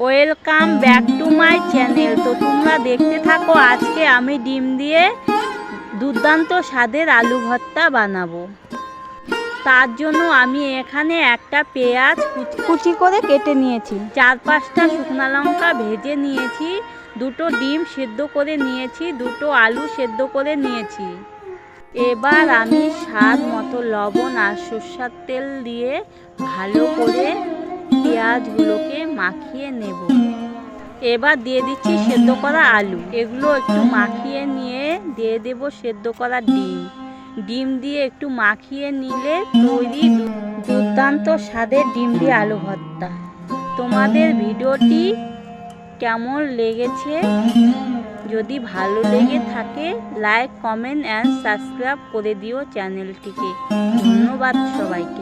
Welcome back to my channel তো তোমরা দেখতে থাকো, আজকে আমি ডিম দিয়ে দুর্দান্ত স্বাদের আলু ভর্তা বানাবো। তার জন্য আমি এখানে একটা পেঁয়াজ কুচি- করে কেটে নিয়েছি। চার পাঁচটা শুকনো লঙ্কা ভেজে নিয়েছি। দুটো ডিম সেদ্ধ করে নিয়েছি, দুটো আলু সেদ্ধ করে নিয়েছি। এবার আমি স্বাদ মতো লবণ আর সর্ষার তেল দিয়ে ভালো করে পেঁয়াজগুলোকে মাখিয়ে নেব। এবার দিয়ে দিচ্ছি সেদ্ধ করা আলু। এগুলো একটু মাখিয়ে নিয়ে দিয়ে দেব সেদ্ধ করা ডিম। ডিম দিয়ে একটু মাখিয়ে নিলে তৈরি দুর্দান্ত স্বাদের ডিম দিয়ে আলু ভর্তা। তোমাদের ভিডিওটি কেমন লেগেছে? যদি ভালো লেগে থাকে, লাইক, কমেন্ট, অ্যান্ড সাবস্ক্রাইব করে দিও চ্যানেলটিকে। ধন্যবাদ সবাইকে।